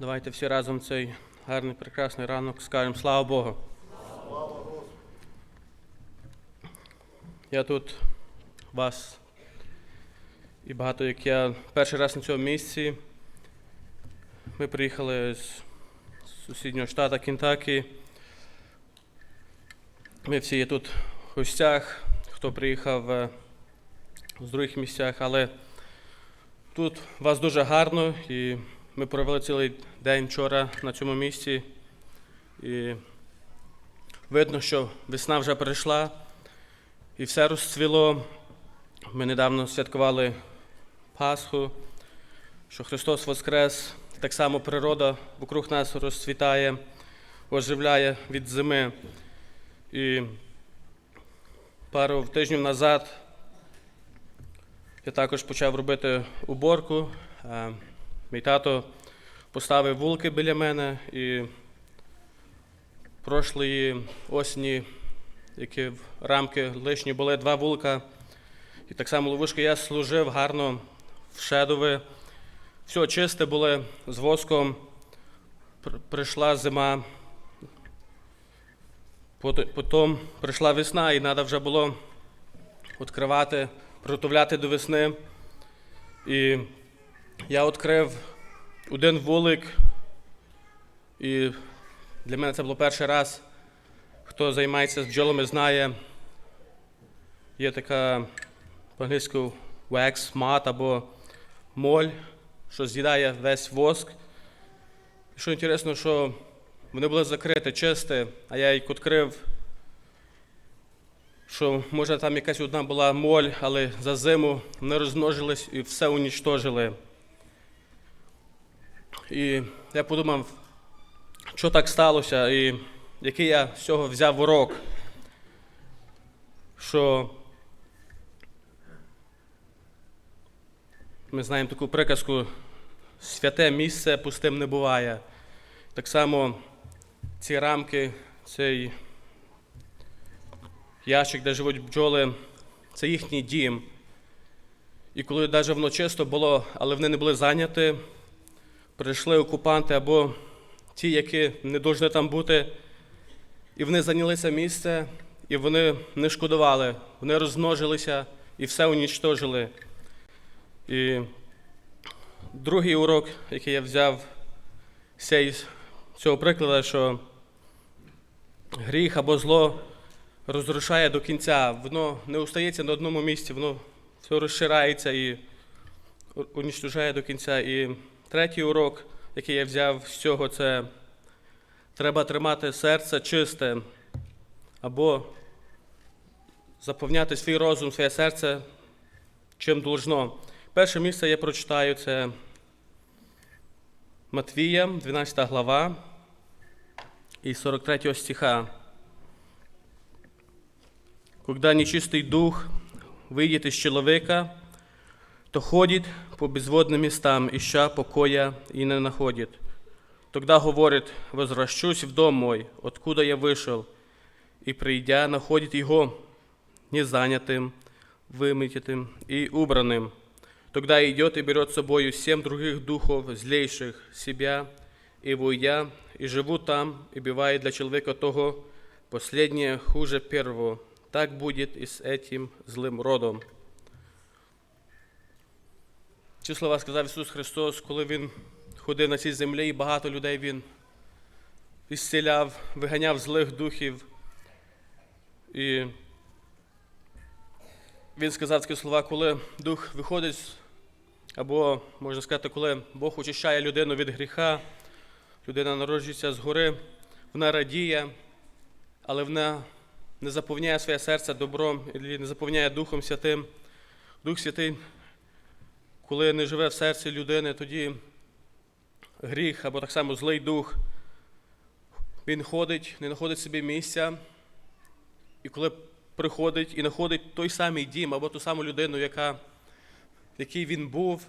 Давайте всі разом цей гарний, прекрасний ранок скажемо слава Богу. Я тут вас і багато як я перший раз на цьому місці. Ми приїхали з сусіднього штату Кентакі. Ми всі є тут в гостях, хто приїхав е, з других місцях, але тут у вас дуже гарно і ми провели цілий день вчора на цьому місці. І видно, що весна вже прийшла і все розцвіло. Ми недавно святкували Пасху, що Христос Воскрес. Так само природа вокруг нас розцвітає, оживляє від зими. І пару тижнів назад я також почав робити уборку. Мій тато поставив вулки біля мене і прошлої осені, які в рамки лишні були два вулка. І так само ловушки я служив гарно в шедови. Все чисте було з воском. Прийшла зима. Пот- Потім прийшла весна, і треба вже було відкривати, приготовляти до весни. І я відкрив один вулик, і для мене це було перший раз. Хто займається бджолами, знає, є така по-англійську wax mat або моль, що з'їдає весь воск. І що інтересно, що вони були закриті, чисті, а я їх відкрив, що може там якась одна була моль, але за зиму вони розмножились і все унічтожили. І я подумав, що так сталося, і який я з цього взяв урок, що ми знаємо таку приказку святе місце пустим не буває. Так само ці рамки, цей ящик, де живуть бджоли, це їхній дім. І коли навіть воно чисто було, але вони не були зайняті, прийшли окупанти або ті, які не повинні там бути, і вони зайняли це місце, і вони не шкодували, вони розмножилися і все унічтожили. І другий урок, який я взяв з цього прикладу, що гріх або зло розрушає до кінця, воно не остається на одному місці, воно все розширається і унічтожає до кінця. І третій урок, який я взяв з цього, це треба тримати серце чисте або заповняти свій розум, своє серце чим должно. Перше місце я прочитаю це Матвія, 12 глава і 43 стиха. Когда нечистый дух выйдет из человека, то ходит по безводным местам, ища покоя и не находит. Тогда говорит, возвращусь в дом мой, откуда я вышел, и придя, находит его незанятым, вымытым и убранным. Тогда идет и берет с собою семь других духов, злейших себя, и войдя, и живут там, и бывает для человека того последнее хуже первого. Так будет и с этим злым родом. Ці слова сказав Ісус Христос, коли Він ходив на цій землі, і багато людей Він ісціляв, виганяв злих духів. І він сказав такі слова, коли дух виходить, або, можна сказати, коли Бог очищає людину від гріха, людина народжується згори, вона радіє, але вона не заповняє своє серце добром, і не заповняє Духом Святим. Дух Святий, коли не живе в серці людини, тоді гріх або так само злий дух, він ходить, не знаходить собі місця, і коли приходить і знаходить той самий дім або ту саму людину, яка, в якій він був,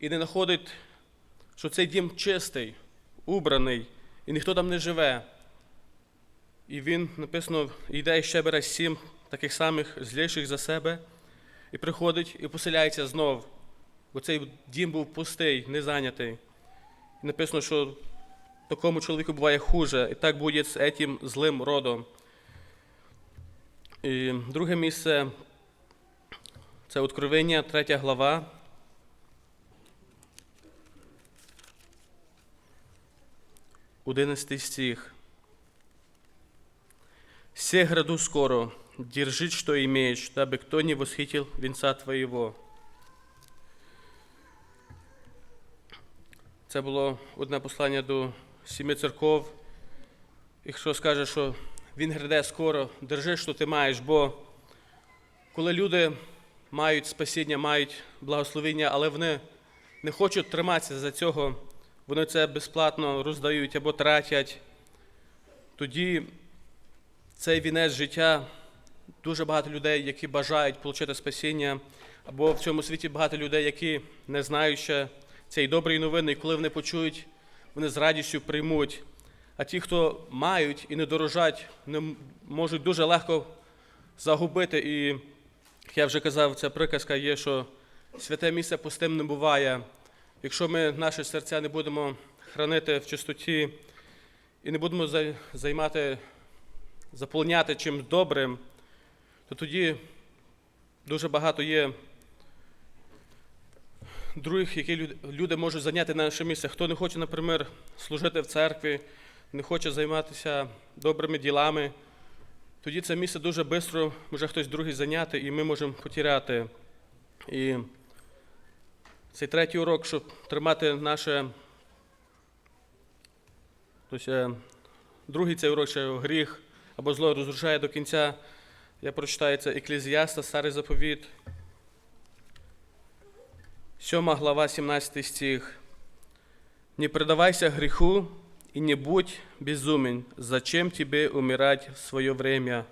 і не знаходить, що цей дім чистий, убраний, і ніхто там не живе. І він написано, йде і ще бере сім таких самих зліших за себе, і приходить і поселяється знов. Бо цей дім був пустий, не зайнятий. І написано, що такому чоловіку буває хуже, і так буде з этим злим родом. І друге місце це Откровення, третя глава. Одинадцятий стих. «Се граду скоро, держи, что имеешь, дабы кто не восхитил венца твоего». Це було одне послання до сіми церков. Якщо скаже, що він гряде скоро, держи, що ти маєш, бо коли люди мають спасіння, мають благословення, але вони не хочуть триматися за цього, вони це безплатно роздають або тратять, тоді цей вінець життя дуже багато людей, які бажають отримати спасіння, або в цьому світі багато людей, які не знають ще цієї доброї новини, і коли вони почують, вони з радістю приймуть. А ті, хто мають і не дорожать, не можуть дуже легко загубити. І як я вже казав, ця приказка є, що святе місце пустим не буває. Якщо ми наші серця не будемо хранити в чистоті і не будемо займати, заповняти чимось добрим, то тоді дуже багато є других, які люди можуть зайняти на наше місце. Хто не хоче, наприклад, служити в церкві, не хоче займатися добрими ділами, тоді це місце дуже швидко може хтось другий зайняти, і ми можемо потеряти. І цей третій урок, щоб тримати наше. Тобто, другий цей урок, що гріх або зло розрушає до кінця. Я прочитаю це Еклезіаста, старий заповіт. 7 глава, 17 стих. «Не предавайся греху и не будь безумен. Зачем тебе умирать в свое время?»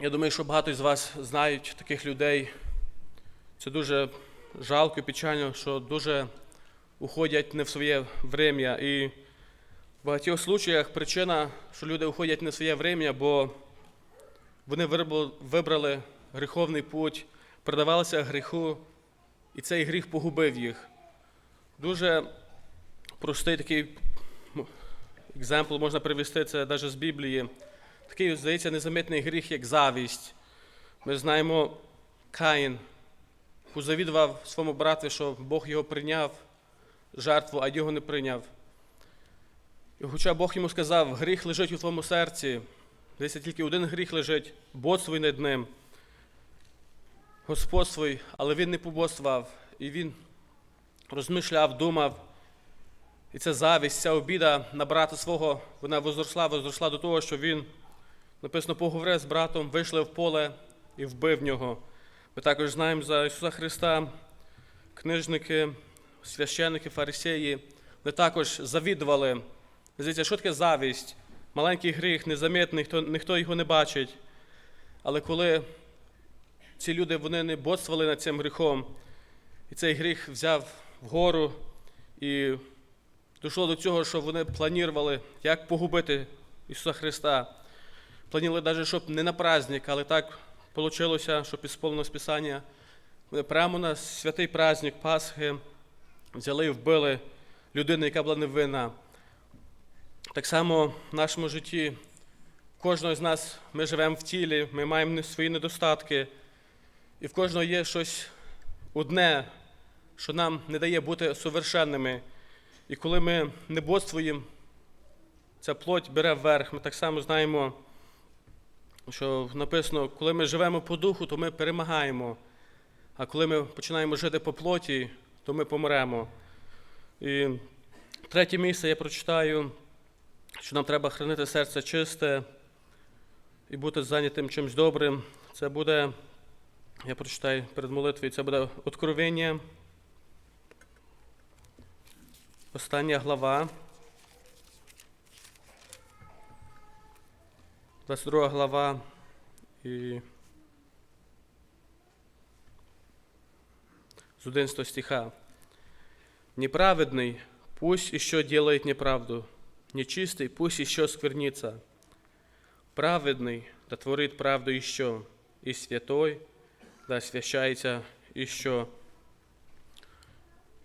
Я думаю, що багато з вас знають таких людей. Це дуже жалко і печально, що дуже уходять не в своє время. І в багатьох случаях причина, що люди уходять не в своє время, бо вони вибрали гріховний путь, продавалися гріху, і цей гріх погубив їх. Дуже простий такий екземпл можна привести, це навіть з Біблії. Такий, здається, незамітний гріх, як завість. Ми знаємо, Каїн позавідував своєму брату, що Бог його прийняв жертву, а його не прийняв. І хоча Бог йому сказав, гріх лежить у твоєму серці, десь тільки один гріх лежить, бодствуй над ним. Господствуй, але він не побоствував, і він розмишляв, думав. І ця завість, ця обіда на брата свого, вона возросла, возросла до того, що він, написано, поговорив з братом, вийшли в поле і вбив нього. Ми також знаємо за Ісуса Христа, книжники, священники, фарисеї, вони також завідували. Здається, що таке завість? Маленький гріх, незамітний, ніхто його не бачить. Але коли ці люди вони не бодствували над цим гріхом, і цей гріх взяв вгору, і дійшло до цього, що вони планували, як погубити Ісуса Христа. Планували навіть, щоб не на праздник, але так вийшло, щоб ісполнилось Писання. Вони прямо на святий праздник Пасхи взяли і вбили людину, яка була невинна. Так само в нашому житті кожного з нас ми живемо в тілі, ми маємо свої недостатки, і в кожного є щось одне, що нам не дає бути совершенними. І коли ми не бодствуємо, ця плоть бере вверх. Ми так само знаємо, що написано, коли ми живемо по духу, то ми перемагаємо. А коли ми починаємо жити по плоті, то ми помремо. І третє місце я прочитаю, що нам треба хранити серце чисте і бути зайнятим чимось добрим. Це буде, я прочитаю перед молитвою, це буде Откровення. Остання глава. 22 глава і з 11 стиха. Неправедный пусть еще делает неправду, нечистый пусть еще сквернится. Праведный да творит правду еще, и святой да освящается еще.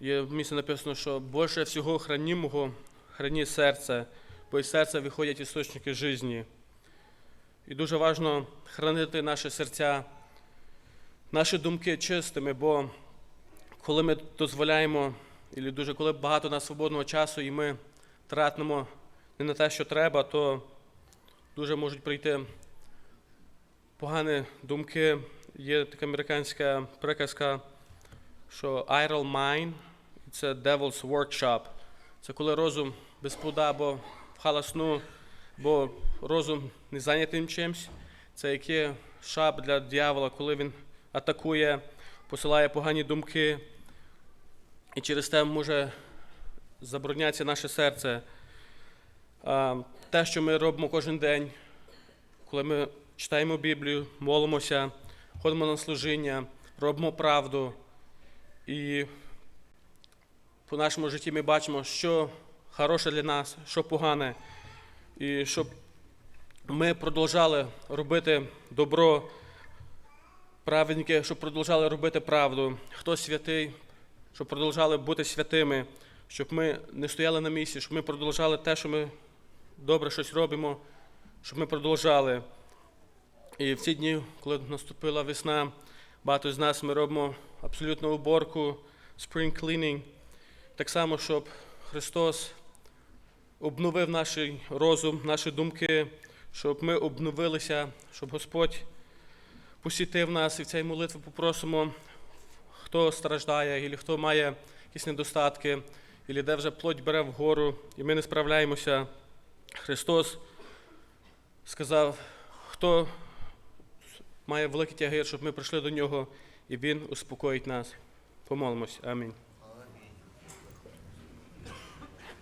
Є в місці написано, що більше всього хранімого храні серце, бо із серця виходять істочники житті. І дуже важливо хранити наші серця, наші думки чистими, бо коли ми дозволяємо, і дуже коли багато у нас свободного часу, і ми тратимо не на те, що треба, то дуже можуть прийти погані думки. Є така американська приказка, що idle mind – це devil's workshop. Це коли розум без плода або халасну, бо розум не зайнятим чимось. Це який шап для дьявола, коли він атакує, посилає погані думки, і через те може заборонятися наше серце. Те, що ми робимо кожен день, коли ми читаємо Біблію, молимося, ходимо на служіння, робимо правду. І по нашому житті ми бачимо, що хороше для нас, що погане. І щоб ми продовжали робити добро, праведники, щоб продовжали робити правду. Хто святий, щоб продовжали бути святими, щоб ми не стояли на місці, щоб ми продовжали те, що ми добре щось робимо, щоб ми продовжали. І в ці дні, коли наступила весна, багато з нас ми робимо абсолютну уборку, spring cleaning, так само, щоб Христос обновив наш розум, наші думки, щоб ми обновилися, щоб Господь посітив нас і в цій молитві попросимо, хто страждає, або хто має якісь недостатки, або де вже плоть бере вгору, і ми не справляємося. Христос сказав, хто має великий тяги, щоб ми прийшли до нього, і Він успокоїть нас. Помолимось. Амінь.